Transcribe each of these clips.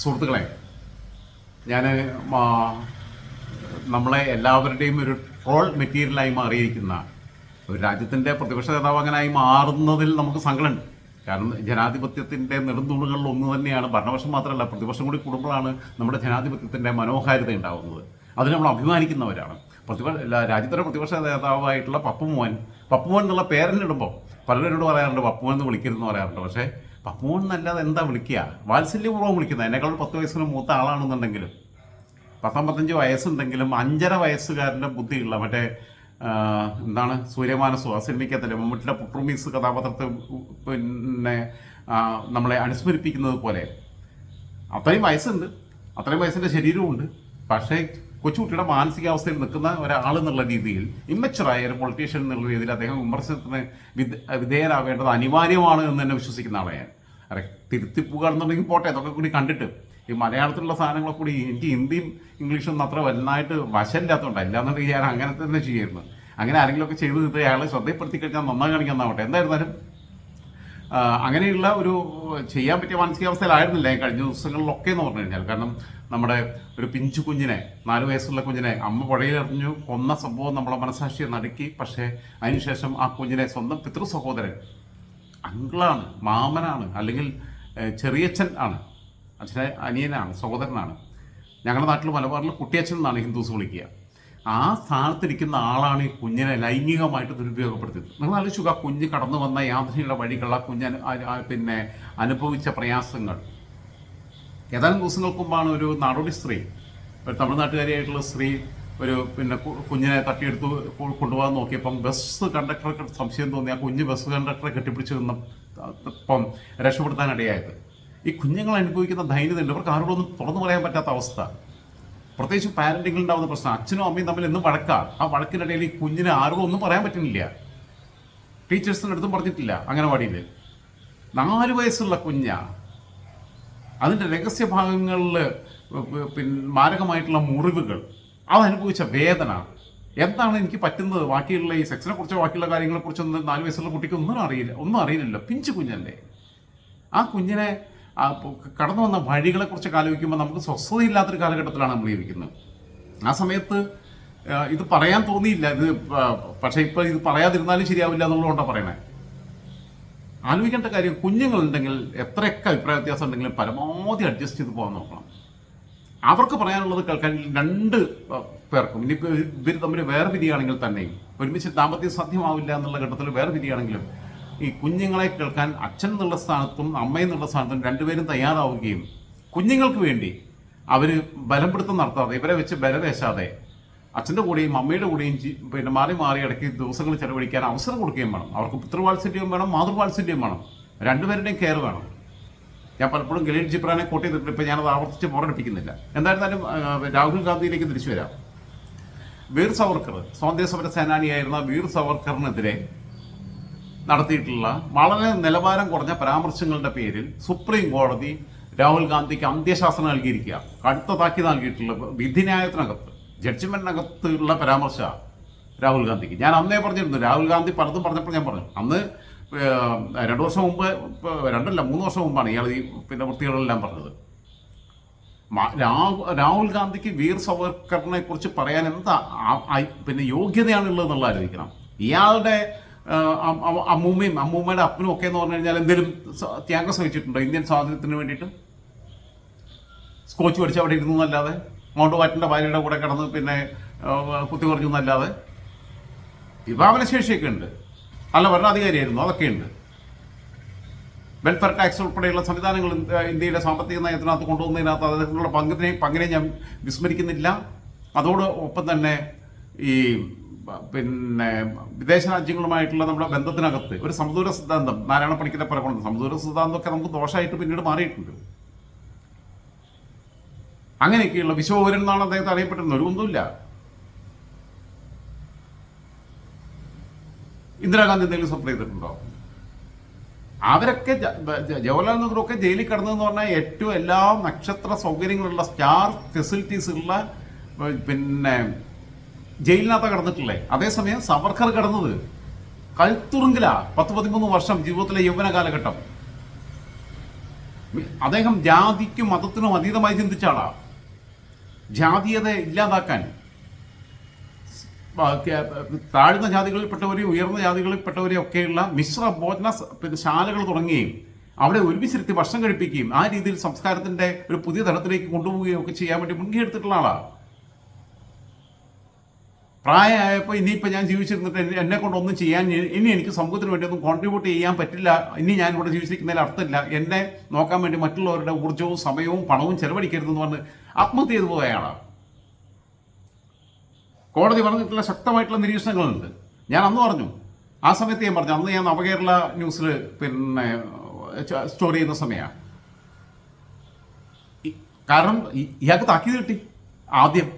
സുഹൃത്തുക്കളെ ഞാൻ നമ്മളെ എല്ലാവരുടെയും ഒരു ട്രോൾ മെറ്റീരിയലായി മാറിയിരിക്കുന്ന ഒരു രാജ്യത്തിന്റെ പ്രതിപക്ഷ നേതാവ് അങ്ങനായി മാറുന്നതിൽ നമുക്ക് സങ്കടമുണ്ട്. കാരണം ജനാധിപത്യത്തിന്റെ നെടുന്തൂണുകളിൽ ഒന്ന് തന്നെയാണ്. ഭരണപക്ഷം മാത്രമല്ല പ്രതിപക്ഷം കൂടി കൂടുമ്പോഴാണ് നമ്മുടെ ജനാധിപത്യത്തിന്റെ മനോഹാരിത ഉണ്ടാകുന്നത്. അതിന് നമ്മൾ അഭിമാനിക്കുന്നവരാണ്. പ്രതിപക്ഷ രാജ്യത്തിന്റെ പ്രതിപക്ഷ നേതാവായിട്ടുള്ള പപ്പുമോൻ പപ്പുമോൻ എന്നുള്ള പേരനിടുമ്പോൾ പലരോട് പറയാറുണ്ട് പപ്പുമോൻ എന്ന് വിളിക്കരുതെന്ന് പറയാറുണ്ട്. പക്ഷേ പപ്പുമോൻ എന്നല്ലാതെ എന്താ വിളിക്കുക? വാത്സല്യപൂർവം വിളിക്കുന്നത്. എന്നെക്കാൾ പത്ത് വയസ്സിന് മൂത്ത ആളാണെന്നുണ്ടെങ്കിലും പത്തൊമ്പത്തഞ്ച് വയസ്സുണ്ടെങ്കിലും അഞ്ചര വയസ്സുകാരന്റെ ബുദ്ധിയുള്ള മറ്റേ എന്താണ് സൂര്യമാനസോ ആ സിനിമയ്ക്കത്തല്ലേ മമ്മൂട്ടിയുടെ പുട്രുമീസ് കഥാപാത്രത്തെ പിന്നെ നമ്മളെ അനുസ്മരിപ്പിക്കുന്നത് പോലെ. അത്രയും വയസ്സുണ്ട്. അത്രയും വയസ്സിന്റെ ശരീരമുണ്ട് പക്ഷേ കൊച്ചുകുട്ടിയുടെ മാനസികാവസ്ഥയിൽ നിൽക്കുന്ന ഒരാൾ എന്നുള്ള രീതിയിൽ ഇമ്മച്ചുറായ ഒരു പൊളിറ്റീഷ്യൻ എന്നുള്ള രീതിയിൽ അദ്ദേഹം വിമർശനത്തിന് വിധേയരാവേണ്ടത് അനിവാര്യമാണ് എന്ന് തന്നെ വിശ്വസിക്കുന്ന ആളാണ് ഞാൻ തിരുത്തി എന്നുണ്ടെങ്കിൽ പോട്ടെ അതൊക്കെ കൂടി കണ്ടിട്ട്. ഈ മലയാളത്തിലുള്ള സാധനങ്ങളൊക്കെ കൂടി എനിക്ക് ഹിന്ദിയും ഇംഗ്ലീഷും ഒന്നും അത്ര വലുതായിട്ട് വശമില്ലാത്തതുകൊണ്ട്. അല്ലാന്നുണ്ടെങ്കിൽ ഞാൻ അങ്ങനെ തന്നെ ചെയ്യായിരുന്നു അങ്ങനെ ആരെങ്കിലുമൊക്കെ ചെയ്ത് ഇത് അയാളെ ശ്രദ്ധപ്പെടുത്തി കഴിഞ്ഞാൽ നന്നായി കാണിക്കാന്നാവട്ടെ എന്തായിരുന്നാലും അങ്ങനെയുള്ള ഒരു ചെയ്യാൻ പറ്റിയ മാനസികാവസ്ഥയിലായിരുന്നില്ല കഴിഞ്ഞ ദിവസങ്ങളിലൊക്കെ എന്ന് പറഞ്ഞു കഴിഞ്ഞാൽ. കാരണം നമ്മുടെ ഒരു പിഞ്ചു കുഞ്ഞിനെ നാല് വയസ്സുള്ള കുഞ്ഞിനെ അമ്മ പുഴയിലെറിഞ്ഞു കൊന്ന സംഭവം നമ്മളെ മനസാക്ഷിയെ നടുക്കി. പക്ഷേ അതിനുശേഷം ആ കുഞ്ഞിനെ സ്വന്തം പിതൃ സഹോദരൻ അങ്കിളാണ് മാമനാണ് അല്ലെങ്കിൽ ചെറിയച്ഛൻ ആണ് അച്ഛനെ അനിയനാണ് സഹോദരനാണ്. ഞങ്ങളുടെ നാട്ടിൽ മലബാറിൽ കുട്ടിയച്ഛൻ എന്നാണ് ഹിന്ദുസ് വിളിക്കുക. ആ സ്ഥാനത്തിരിക്കുന്ന ആളാണ് ഈ കുഞ്ഞിനെ ലൈംഗികമായിട്ട് ദുരുപയോഗപ്പെടുത്തിയത്. നിങ്ങൾ ആലോചിക്കുക കുഞ്ഞ് കടന്നു വന്ന യാത്രയുടെ വഴികൾ കുഞ്ഞ് പിന്നെ അനുഭവിച്ച പ്രയാസങ്ങൾ. ഏതാനും ദിവസങ്ങൾക്ക് മുമ്പാണ് ഒരു നാടോടി സ്ത്രീ ഒരു തമിഴ്നാട്ടുകാരിയായിട്ടുള്ള സ്ത്രീ ഒരു പിന്നെ കുഞ്ഞിനെ തട്ടിയെടുത്ത് കൊണ്ടുപോകാൻ നോക്കിയപ്പം ബസ് കണ്ടക്ടർക്ക് സംശയം തോന്നി. ആ കുഞ്ഞ് ബസ് കണ്ടക്ടറെ കെട്ടിപ്പിടിച്ച് നിന്നപ്പം രക്ഷപ്പെടുത്താനിടയായത്. ഈ കുഞ്ഞുങ്ങൾ അനുഭവിക്കുന്ന ദൈന്യതയുണ്ട് അവർക്ക് ആരോടൊന്നും തുറന്നു പറയാൻ പറ്റാത്ത അവസ്ഥ. പ്രത്യേകിച്ച് പാരന്റിങ്ങിൽ ഉണ്ടാകുന്ന പ്രശ്നം. അച്ഛനും അമ്മയും തമ്മിൽ എന്നും വഴക്കാണ് ആ വഴക്കിനിടയിൽ ഈ കുഞ്ഞിന് ആരോടും ഒന്നും പറയാൻ പറ്റുന്നില്ല. ടീച്ചേഴ്സിന്റെ അടുത്തും പറഞ്ഞിട്ടില്ല അംഗനവാടിയിൽ നാല് വയസ്സുള്ള കുഞ്ഞാ. അതിന്റെ രഹസ്യഭാഗങ്ങളിൽ പിന്നെ മാരകമായിട്ടുള്ള മുറിവുകൾ. അത് അനുഭവിച്ച വേദന. എന്താണ് എനിക്ക് പറ്റുന്നത്? ബാക്കിയുള്ള ഈ സെക്സിനെ കുറിച്ചോ ബാക്കിയുള്ള കാര്യങ്ങളെ കുറിച്ചൊന്നും നാല് വയസ്സുള്ള കുട്ടിക്ക് ഒന്നും അറിയില്ല ഒന്നും അറിയില്ലല്ലോ. പിഞ്ചു കുഞ്ഞല്ലേ. ആ കുഞ്ഞിനെ കടന്നു വന്ന വഴികളെക്കുറിച്ച് ആലോചിക്കുമ്പോൾ നമുക്ക് സ്വസ്ഥതയില്ലാത്തൊരു കാലഘട്ടത്തിലാണ് നമ്മൾ ജീവിക്കുന്നത്. ആ സമയത്ത് ഇത് പറയാൻ തോന്നിയില്ല. ഇത് പക്ഷേ ഇപ്പോൾ ഇത് പറയാതിരുന്നാലും ശരിയാവില്ല എന്നുള്ളതുകൊണ്ടാണ് പറയണേ. ആലോചിക്കേണ്ട കാര്യം കുഞ്ഞുങ്ങളുണ്ടെങ്കിൽ എത്രയൊക്കെ അഭിപ്രായ വ്യത്യാസം ഉണ്ടെങ്കിലും പരമാവധി അഡ്ജസ്റ്റ് ചെയ്ത് പോകാൻ നോക്കണം. അവർക്ക് പറയാനുള്ളത് കേൾക്കാൻ രണ്ട് പേർക്കും. ഇനിയിപ്പോൾ ഇവർ തമ്മിൽ വേറെ പിരിയാണെങ്കിൽ തന്നെയും. ഒരുമിച്ച് ദാമ്പത്യം സാധ്യമാവില്ല എന്നുള്ള ഘട്ടത്തിൽ വേറെ പിരിയാണെങ്കിലും ഈ കുഞ്ഞുങ്ങളെ കേൾക്കാൻ അച്ഛൻ എന്നുള്ള സ്ഥാനത്തും അമ്മ എന്നുള്ള സ്ഥാനത്തും രണ്ടുപേരും തയ്യാറാവുകയും കുഞ്ഞുങ്ങൾക്ക് വേണ്ടി അവർ ബലപ്പെടുത്തം നടത്താതെ ഇവരെ വെച്ച് ബലവേശാതെ അച്ഛന്റെ കൂടെയും അമ്മയുടെ കൂടെയും പിന്നെ മാറി മാറി ഇടയ്ക്ക് ദിവസങ്ങൾ ചെലവഴിക്കാൻ അവസരം കൊടുക്കുകയും വേണം. അവർക്ക് പിതൃവാത്സല്യവും വേണം മാതൃവാത്സല്യവും വേണം. രണ്ടുപേരുടെയും കെയർ വേണം. ഞാൻ പലപ്പോഴും ഗലീൽ ജിബ്രാനെ കോട്ട് ചെയ്തിട്ടുണ്ട്. ഇപ്പം ഞാനത് ആവർത്തിച്ച് പോരടിപ്പിക്കുന്നില്ല എന്തായിരുന്നാലും രാഹുൽ ഗാന്ധിയിലേക്ക് തിരിച്ചു വരാം. വീർ സവർക്കർ സ്വാതന്ത്ര്യ സമര സേനാനിയായിരുന്ന വീർ സവർക്കറിനെതിരെ നടത്തിയിട്ടുള്ള വളരെ നിലവാരം കുറഞ്ഞ പരാമർശങ്ങളുടെ പേരിൽ സുപ്രീം കോടതി രാഹുൽ ഗാന്ധിക്ക് അന്ത്യശാസനം നൽകിയിരിക്കുക. കടുത്ത താക്കി നൽകിയിട്ടുള്ള വിധിന്യായത്തിനകത്ത് ജഡ്ജ്മെന്റിനകത്തുള്ള പരാമർശ രാഹുൽ ഗാന്ധിക്ക്. ഞാൻ അന്നേ പറഞ്ഞിരുന്നു രാഹുൽ ഗാന്ധി പലതും പറഞ്ഞപ്പോൾ ഞാൻ പറഞ്ഞു. അന്ന് രണ്ടു വർഷം മുമ്പ് രണ്ടല്ല മൂന്ന് വർഷം മുമ്പാണ് ഇയാൾ ഈ പിന്നെ വൃത്തികളെല്ലാം പറഞ്ഞത്. രാഹുൽ ഗാന്ധിക്ക് വീർ സവർക്കറിനെ കുറിച്ച് പറയാൻ എന്താ പിന്നെ യോഗ്യതയാണുള്ളത് എന്നുള്ള ആലോചിക്കണം. ഇയാളുടെ അമ്മൂമ്മയും അമ്മൂമ്മയുടെ അപ്പനും ഒക്കെ എന്ന് പറഞ്ഞു കഴിഞ്ഞാൽ എന്തെങ്കിലും ത്യാഗം ശ്രമിച്ചിട്ടുണ്ടോ ഇന്ത്യൻ സ്വാതന്ത്ര്യത്തിന് വേണ്ടിയിട്ട്? സ്കോച്ച് പഠിച്ച് അവിടെ ഇരുന്നു എന്നല്ലാതെ മൗണ്ട് വാറ്റിന്റെ ഭാര്യയുടെ കൂടെ കിടന്ന് പിന്നെ കുത്തി കുറഞ്ഞു എന്നല്ലാതെ. വിഭാവനശേഷിയൊക്കെ ഉണ്ട്. നല്ല ഭരണാധികാരിയായിരുന്നു. അതൊക്കെയുണ്ട്. വെൽഫെയർ ടാക്സ് ഉൾപ്പെടെയുള്ള സംവിധാനങ്ങൾ ഇന്ത്യയുടെ സാമ്പത്തിക നയത്തിനകത്ത് കൊണ്ടുവന്നതിനകത്ത് അദ്ദേഹത്തിനുള്ള പങ്കിനെ പങ്കിനെ ഞാൻ വിസ്മരിക്കുന്നില്ല. അതോട് ഒപ്പം തന്നെ ഈ പിന്നെ വിദേശ രാജ്യങ്ങളുമായിട്ടുള്ള നമ്മുടെ ബന്ധത്തിനകത്ത് ഒരു സമദൂര സിദ്ധാന്തം നാരായണ പണിക്കിന്റെ പറയുന്നത് സമദൂര സിദ്ധാന്തമൊക്കെ നമുക്ക് ദോഷമായിട്ട് പിന്നീട് മാറിയിട്ടുണ്ട്. അങ്ങനെയൊക്കെയുള്ള വിശ്വപൗരൻ എന്നാണ് അദ്ദേഹത്തെ അറിയപ്പെട്ടിരുന്നത്. ഒരു ഒന്നുമില്ല. ഇന്ദിരാഗാന്ധി എന്തെങ്കിലും സപ്ലൈ ചെയ്തിട്ടുണ്ടോ? അവരൊക്കെ ജവഹർലാൽ നെഹ്റു ഒക്കെ ജയിലിൽ കിടന്നതെന്ന് പറഞ്ഞാൽ ഏറ്റവും എല്ലാ നക്ഷത്ര സൗകര്യങ്ങളുള്ള സ്റ്റാർ ഫെസിലിറ്റീസ് ഉള്ള പിന്നെ ജയിലിനകത്ത് കിടന്നിട്ടില്ലേ? അതേസമയം സവർക്കർ കിടന്നത് കൽത്തുറുങ്കില പത്ത് പതിമൂന്ന് വർഷം ജീവിതത്തിലെ യൗവന കാലഘട്ടം. അദ്ദേഹം ജാതിക്കും മതത്തിനും അതീതമായി ചിന്തിച്ച ആളാ. ജാതീയത ഇല്ലാതാക്കാൻ താഴ്ന്ന ജാതികളിൽപ്പെട്ടവരെയും ഉയർന്ന ജാതികളിൽപ്പെട്ടവരെയും ഒക്കെയുള്ള മിശ്ര ഭോജന പിന്നെ ശാലകൾ തുടങ്ങുകയും അവിടെ ഒരുമിച്ചിരുത്തി വർഷം കഴിപ്പിക്കുകയും ആ രീതിയിൽ സംസ്കാരത്തിന്റെ ഒരു പുതിയ തലത്തിലേക്ക് കൊണ്ടുപോവുകയും ഒക്കെ ചെയ്യാൻ വേണ്ടി മുൻകൈ എടുത്തിട്ടുള്ള ആളാണ് പ്രായമായപ്പോൾ ഇനിയിപ്പോൾ ഞാൻ ജീവിച്ചിരുന്നിട്ട് എന്നെ- കൊണ്ടൊന്നും ചെയ്യാൻ ഇനി എനിക്ക് സമൂഹത്തിന് വേണ്ടി ഒന്നും കോൺട്രിബ്യൂട്ട് ചെയ്യാൻ പറ്റില്ല. ഇനി ഞാൻ ഇവിടെ ജീവിച്ചിരിക്കുന്നതിൽ അർത്ഥമില്ല. എന്നെ നോക്കാൻ വേണ്ടി മറ്റുള്ളവരുടെ ഊർജവും സമയവും പണവും ചെലവഴിക്കരുതെന്ന് പറഞ്ഞ് ആത്മഹത്യ ചെയ്തു പോയ ആളാണ് കോടതി പറഞ്ഞിട്ടുള്ള ശക്തമായിട്ടുള്ള നിരീക്ഷണങ്ങളുണ്ട്. ഞാൻ അന്ന് പറഞ്ഞു. ആ സമയത്ത് ഞാൻ പറഞ്ഞു. അന്ന് ഞാൻ നവകേരള ന്യൂസിൽ പിന്നെ സ്റ്റോറി ചെയ്യുന്ന സമയമാണ് കാരണം ഇയാൾക്ക് താക്കീത് കിട്ടി. ആദ്യം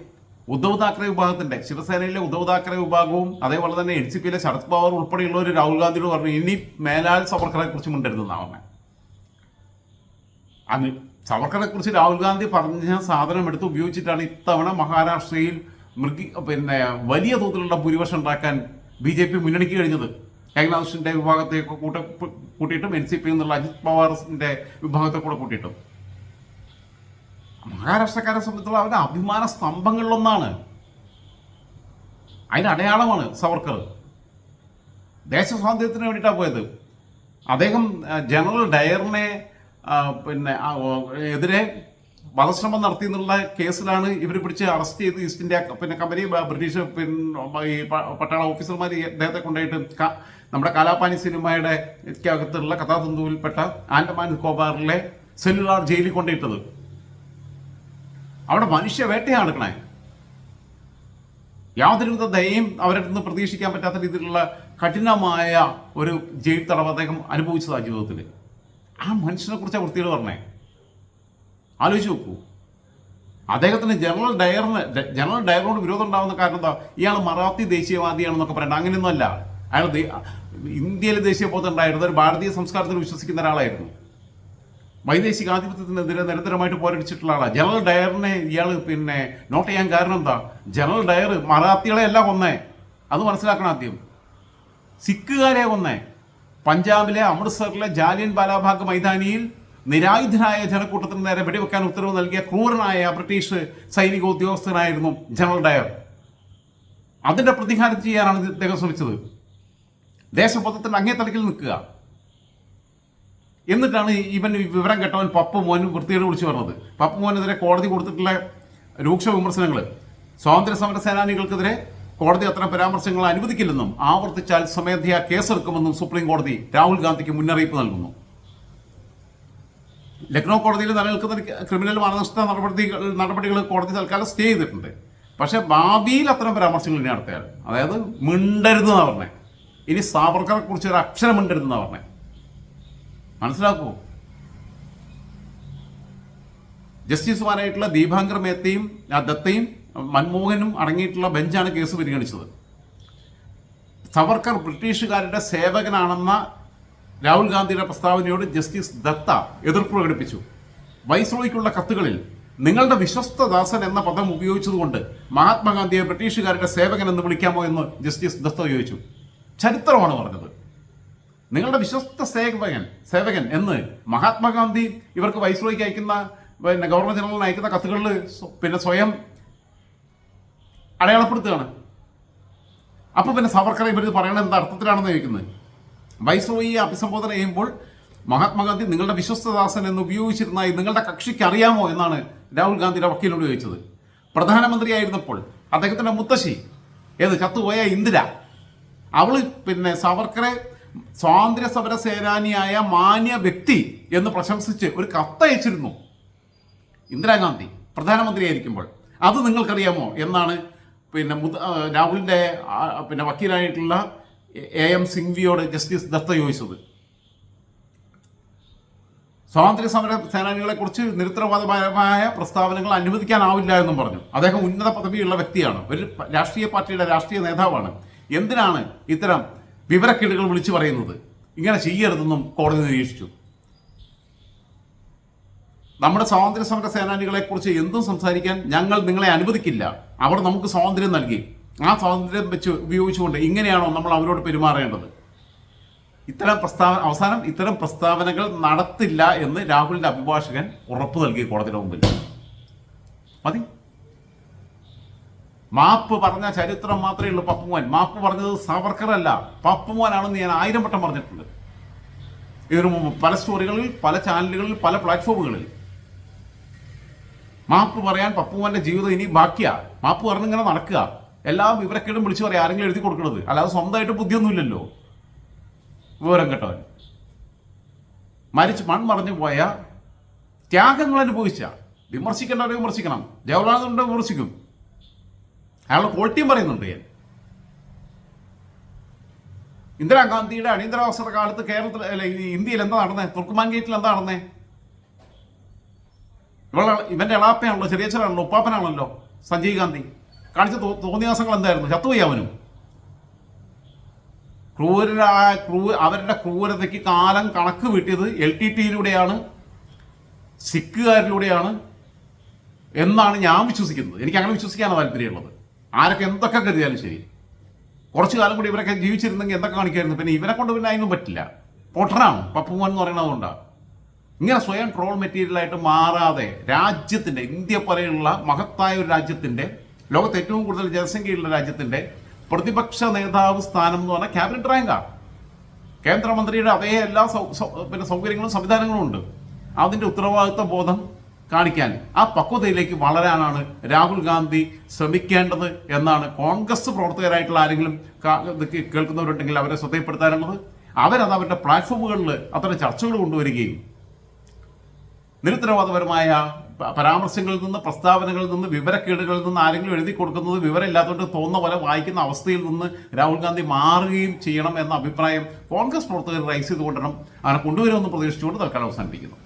ഉദ്ധവ് താക്കറെ വിഭാഗത്തിന്റെ ശിവസേനയിലെ ഉദ്ധവ് താക്കറെ വിഭാഗവും അതേപോലെ തന്നെ എൻ സി പിയിലെ ശരത് പവാർ ഉൾപ്പെടെയുള്ള ഒരു രാഹുൽ ഗാന്ധിയോട് പറഞ്ഞു ഇനി മേലാൽ സവർക്കറെ കുറിച്ച് മിണ്ടരുതെന്നാണ് പറഞ്ഞത് അന്ന് സവർക്കറെ കുറിച്ച് രാഹുൽ ഗാന്ധി പറഞ്ഞ സാധനം എടുത്ത് ഉപയോഗിച്ചിട്ടാണ് ഇത്തവണ മഹാരാഷ്ട്രയിൽ മൃഗി പിന്നെ വലിയ തോതിലുള്ള ഭൂരിപക്ഷം ഉണ്ടാക്കാൻ ബി ജെ പി മുന്നണിക്ക് കഴിഞ്ഞത്. ഏകനാഥിന്റെ വിഭാഗത്തെയൊക്കെ കൂട്ട കൂട്ടിയിട്ടും എൻ സി പി എന്നുള്ള അജിത് പവാറിന്റെ വിഭാഗത്തെ കൂടെ കൂട്ടിയിട്ടും. മഹാരാഷ്ട്രക്കാരെ സംബന്ധിച്ചുള്ള അവരുടെ അഭിമാന സ്തംഭങ്ങളിലൊന്നാണ് അതിന്റെ അടയാളമാണ് സവർക്കർ. ദേശസ്വാതന്ത്ര്യത്തിന് വേണ്ടിയിട്ടാണ് പോയത്. അദ്ദേഹം ജനറൽ ഡയറിനെ പിന്നെ എതിരെ വധശ്രമം നടത്തി എന്നുള്ള കേസിലാണ് ഇവർ പിടിച്ച് അറസ്റ്റ് ചെയ്ത് ഈസ്റ്റ് ഇന്ത്യ പിന്നെ കമ്പനി ബ്രിട്ടീഷ് പിന്നെ ഈ പട്ടാള ഓഫീസർമാർ അദ്ദേഹത്തെ കൊണ്ടുപോയിട്ട് നമ്മുടെ കാലാപാനി സിനിമയുടെ അകത്തുള്ള കഥാതന്തുവിൽപ്പെട്ട ആൻഡമാൻ നിക്കോബാറിലെ സെല്ലുലാർ ജയിലിൽ കൊണ്ടിട്ടത് അവിടെ മനുഷ്യ വേട്ടയാണ് യാതൊരു യാതൊരുവിധ ദയയും അവരുടെ നിന്ന് പ്രതീക്ഷിക്കാൻ പറ്റാത്ത രീതിയിലുള്ള കഠിനമായ ഒരു ജയിൽ തടവ് അദ്ദേഹം അനുഭവിച്ചതാണ് ജീവിതത്തിൽ ആ മനുഷ്യനെ കുറിച്ച് വൃത്തിയോട് പറഞ്ഞേ. ആലോചിച്ച് നോക്കൂ. അദ്ദേഹത്തിന് ജനറൽ ഡയറിന് ജനറൽ ഡയറിനോട് വിരോധം ഉണ്ടാവുന്ന കാരണം എന്താ? ഇയാൾ മറാത്തി ദേശീയവാദിയാണെന്നൊക്കെ പറയണ്ട. അങ്ങനെയൊന്നുമല്ല. അയാൾ ഇന്ത്യയിലെ ദേശീയ ബോധം ഒരു ഭാരതീയ സംസ്കാരത്തിൽ വിശ്വസിക്കുന്ന ഒരാളായിരുന്നു. വൈദേശിക ആധിപത്യത്തിനെതിരെ നിരന്തരമായിട്ട് പോരടിച്ചിട്ടുള്ള ആളാണ് ജനറൽ ഡയറിനെ ഇയാൾ പിന്നെ നോട്ട് ചെയ്യാൻ കാരണം എന്താ? ജനറൽ ഡയർ മറാത്തികളെ അല്ല കൊന്നേ. അത് മനസ്സിലാക്കണം ആദ്യം. സിഖുകാരെ കൊന്നേ. പഞ്ചാബിലെ അമൃത്സറിലെ ജാലിയൻ ബാലാബാഗ് മൈതാനിയിൽ നിരായുധനായ ജനക്കൂട്ടത്തിന് നേരെ വെടിവെക്കാൻ ഉത്തരവ് നൽകിയ ക്രൂരനായ ബ്രിട്ടീഷ് സൈനിക ഉദ്യോഗസ്ഥനായിരുന്നു ജനറൽ ഡയർ. അതിന്റെ പ്രതികാരം ചെയ്യാനാണ് അദ്ദേഹം ശ്രമിച്ചത്. ദേശബോധത്തിന്റെ അങ്ങേ തലക്കിൽ നിൽക്കുക. എന്നിട്ടാണ് ഇവൻ വിവരം കേട്ടവൻ പപ്പു മോൻ വൃത്തിയോട് വിളിച്ചു പറഞ്ഞത്. പപ്പു മോനെതിരെ കോടതി കൊടുത്തിട്ടുള്ള രൂക്ഷ വിമർശനങ്ങൾ സ്വാതന്ത്ര്യ സമര സേനാനികൾക്കെതിരെ കോടതി അത്തരം പരാമർശങ്ങൾ അനുവദിക്കില്ലെന്നും ആവർത്തിച്ചാൽ സ്വമേധയാ കേസെടുക്കുമെന്നും സുപ്രീം കോടതി രാഹുൽ ഗാന്ധിക്ക് മുന്നറിയിപ്പ് നൽകുന്നു. ലക്നൗ കോടതിയിൽ നിലനിൽക്കുന്ന ക്രിമിനൽ മാനനഷ്ട നടപടികൾ നടപടികൾ കോടതി തൽക്കാലം സ്റ്റേ ചെയ്തിട്ടുണ്ട്. പക്ഷേ ഭാവിയിൽ അത്തരം പരാമർശങ്ങൾ ഇനി നടത്തിയാൽ അതായത് മിണ്ടരുതെന്നാണ് പറഞ്ഞേ. ഇനി സാവർക്കറെ കുറിച്ച് ഒരു അക്ഷരം മിണ്ടരുതെന്നാണ് പറഞ്ഞേ. മനസ്സിലാക്കൂ. ജസ്റ്റിസുമാരായിട്ടുള്ള ദീപാങ്കർ മേത്തയും ദത്തയും മൻമോഹനും അടങ്ങിയിട്ടുള്ള ബെഞ്ചാണ് കേസ് പരിഗണിച്ചത്. സവർക്കർ ബ്രിട്ടീഷുകാരുടെ സേവകനാണെന്ന രാഹുൽ ഗാന്ധിയുടെ പ്രസ്താവനയോട് ജസ്റ്റിസ് ദത്ത എതിർപ്പ് പ്രകടിപ്പിച്ചു. വൈസ്രോയ്ക്കുള്ള കത്തുകളിൽ നിങ്ങളുടെ വിശ്വസ്ത ദാസൻ എന്ന പദം ഉപയോഗിച്ചതുകൊണ്ട് മഹാത്മാഗാന്ധിയെ ബ്രിട്ടീഷുകാരുടെ സേവകൻ എന്ന് വിളിക്കാമോ എന്ന് ജസ്റ്റിസ് ദത്ത ചോദിച്ചു. ചരിത്രമാണ് പറഞ്ഞത്. നിങ്ങളുടെ വിശ്വസ്ത സേവകൻ സേവകൻ എന്ന് മഹാത്മാഗാന്ധി ഇവർക്ക് വൈസ്രോയ്ക്ക് അയക്കുന്ന പിന്നെ ഗവർണർ ജനറലിന് അയക്കുന്ന കത്തുകളിൽ പിന്നെ സ്വയം അടയാളപ്പെടുത്തുകയാണ്. അപ്പൊ പിന്നെ സവർക്കറെ ഇവർ പറയണത് എന്താ അർത്ഥത്തിലാണെന്ന് ചോദിക്കുന്നത്? വൈസ്രോയിയെ അഭിസംബോധന ചെയ്യുമ്പോൾ മഹാത്മാഗാന്ധി നിങ്ങളുടെ വിശ്വസ്തദാസൻ എന്ന് ഉപയോഗിച്ചിരുന്നായി നിങ്ങളുടെ കക്ഷിക്ക് അറിയാമോ എന്നാണ് രാഹുൽ ഗാന്ധിയുടെ വക്കീലിനോട് ചോദിച്ചത്. പ്രധാനമന്ത്രിയായിരുന്നപ്പോൾ അദ്ദേഹത്തിന്റെ മുത്തശ്ശി ഏത് ചത്തുപോയ ഇന്ദിര അവൾ പിന്നെ സവർക്കറെ സ്വാതന്ത്ര്യ സമര സേനാനിയായ മാന്യ വ്യക്തി എന്ന് പ്രശംസിച്ച് ഒരു കത്തയച്ചിരുന്നു ഇന്ദിരാഗാന്ധി പ്രധാനമന്ത്രിയായിരിക്കുമ്പോൾ. അത് നിങ്ങൾക്കറിയാമോ? എന്നാണ് പിന്നെ രാഹുലിന്റെ പിന്നെ വക്കീലായിട്ടുള്ള എ എം സിംഗ്വിയോട് ജസ്റ്റിസ് ദത്ത ചോദിച്ചത്. സ്വാതന്ത്ര്യ സമര സേനാനികളെ കുറിച്ച് നിരുത്തരവാദപരമായ പ്രസ്താവനകൾ അനുവദിക്കാനാവില്ല എന്നും പറഞ്ഞു. അദ്ദേഹം ഉന്നത പദവിയുള്ള വ്യക്തിയാണ്. ഒരു രാഷ്ട്രീയ പാർട്ടിയുടെ രാഷ്ട്രീയ നേതാവാണ്. എന്തിനാണ് ഇത്തരം വിവരക്കേടുകൾ വിളിച്ചു പറയുന്നത്? ഇങ്ങനെ ചെയ്യരുതെന്നും കോടതി നിരീക്ഷിച്ചു. നമ്മുടെ സ്വാതന്ത്ര്യ സമര സേനാനികളെ കുറിച്ച് എന്തും സംസാരിക്കാൻ ഞങ്ങൾ നിങ്ങളെ അനുവദിക്കില്ല. അവർ നമുക്ക് സ്വാതന്ത്ര്യം നൽകി. ആ സ്വാതന്ത്ര്യം വെച്ച് ഉപയോഗിച്ചുകൊണ്ട് ഇങ്ങനെയാണോ നമ്മൾ അവരോട് പെരുമാറേണ്ടത്? ഇത്തരം പ്രസ്താവന അവസാനം ഇത്തരം പ്രസ്താവനകൾ നടത്തില്ല എന്ന് രാഹുലിന്റെ അഭിഭാഷകൻ ഉറപ്പ് നൽകി കോടതിയുടെ മുമ്പിൽ. മതി. മാപ്പ് പറഞ്ഞ ചരിത്രം മാത്രമേ ഉള്ളൂ പപ്പുമോൻ. മാപ്പ് പറഞ്ഞത് സാവർക്കർ അല്ല പപ്പുമോനാണെന്ന് ഞാൻ ആയിരം വട്ടം പറഞ്ഞിട്ടുണ്ട്. ഇതിനു മുമ്പ് പല സ്റ്റോറികളിൽ പല ചാനലുകളിൽ പല പ്ലാറ്റ്ഫോമുകളിൽ. മാപ്പ് പറയാൻ പപ്പുമോന്റെ ജീവിതം ഇനി ബാക്കിയാ. മാപ്പ് പറഞ്ഞിങ്ങനെ നടക്കുക. എല്ലാ വിവരക്കേടും വിളിച്ചു പറയാം. ആരെങ്കിലും എഴുതി കൊടുക്കണത്. അല്ലാതെ സ്വന്തമായിട്ട് ബുദ്ധിയൊന്നുമില്ലല്ലോ. വിവരം കേട്ടവൻ. മരിച്ച് മൺമറഞ്ഞു പോയ ത്യാഗങ്ങൾ അനുഭവിച്ച. വിമർശിക്കേണ്ടവരെ വിമർശിക്കണം. ജവഹർലാൽ വിമർശിക്കും. അയാളുടെ ക്വാളിറ്റിയും പറയുന്നുണ്ട് ഞാൻ ഇന്ദിരാഗാന്ധിയുടെ അടിയന്തരാവസ്ഥ കാലത്ത് കേരളത്തിൽ അല്ലെ ഇന്ത്യയിൽ എന്താ നടന്നേ? തുർക്കുമാൻ ഗേറ്റിൽ എന്താ നടന്നേ? ഇവളെ ഇവന്റെ എളാപ്പയാണല്ലോ ചെറിയച്ഛനാണല്ലോ ഉപ്പാപ്പനാണല്ലോ സഞ്ജയ് ഗാന്ധി. കാണിച്ച തോന്നിയാസങ്ങൾ എന്തായിരുന്നു? ചത്തുപോയി അവനും. ക്രൂരരായ ക്രൂ അവരുടെ ക്രൂരതയ്ക്ക് കാലം കണക്ക് വീട്ടിയത് എൽ ടി ടിയിലൂടെയാണ് സിഖുകാരിലൂടെയാണ് എന്നാണ് ഞാൻ വിശ്വസിക്കുന്നത്. എനിക്ക് അങ്ങനെ വിശ്വസിക്കാനാണ് താല്പര്യമുള്ളത്. ആരൊക്കെ എന്തൊക്കെ കരുതിയാലും ശരി. കുറച്ചു കാലം കൂടി ഇവരൊക്കെ ജീവിച്ചിരുന്നെങ്കിൽ എന്തൊക്കെ കാണിക്കായിരുന്നു? പിന്നെ ഇവരെ കൊണ്ട് പിന്നെ അതിനും പറ്റില്ല. പൊട്ടനാണ്. പപ്പുമോൻ എന്ന് പറയണതുകൊണ്ടാണ് ഇങ്ങനെ സ്വയം ട്രോൾ മെറ്റീരിയലായിട്ട് മാറാതെ രാജ്യത്തിന്റെ ഇന്ത്യ പോലെയുള്ള മഹത്തായ ഒരു രാജ്യത്തിന്റെ ലോകത്ത് ഏറ്റവും കൂടുതൽ ജനസംഖ്യയുള്ള രാജ്യത്തിന്റെ പ്രതിപക്ഷ നേതാവ് സ്ഥാനം എന്ന് പറഞ്ഞാൽ ക്യാബിനറ്റ് റാങ്കാണ് കേന്ദ്രമന്ത്രിയുടെ അതേ എല്ലാ പിന്നെ സൗകര്യങ്ങളും സംവിധാനങ്ങളും ഉണ്ട്. അതിന്റെ ഉത്തരവാദിത്വ ബോധം കാണിക്കാൻ ആ പക്വതയിലേക്ക് വളരാനാണ് രാഹുൽ ഗാന്ധി ശ്രമിക്കേണ്ടത് എന്നാണ് കോൺഗ്രസ് പ്രവർത്തകരായിട്ടുള്ള ആരെങ്കിലും കേൾക്കുന്നവരുണ്ടെങ്കിൽ അവരെ ശ്രദ്ധയപ്പെടുത്താനുള്ളത് അവരത് അവരുടെ പ്ലാറ്റ്ഫോമുകളിൽ അത്തരം ചർച്ചകൾ കൊണ്ടുവരികയും നിരുത്തരവാദപരമായ പരാമർശങ്ങളിൽ നിന്ന് പ്രസ്താവനകളിൽ നിന്ന് വിവരക്കേടുകളിൽ നിന്ന് ആരെങ്കിലും എഴുതി കൊടുക്കുന്നത് വിവരമില്ലാത്തതുകൊണ്ട് തോന്നുന്ന പോലെ വായിക്കുന്ന അവസ്ഥയിൽ നിന്ന് രാഹുൽ ഗാന്ധി മാറുകയും ചെയ്യണം എന്ന അഭിപ്രായം കോൺഗ്രസ് പ്രവർത്തകർ റൈസ് ചെയ്തുകൊണ്ടണം അങ്ങനെ കൊണ്ടുവരുമെന്ന് പ്രതീക്ഷിച്ചുകൊണ്ട് തൽക്കാലം അവസാനിപ്പിക്കുന്നു.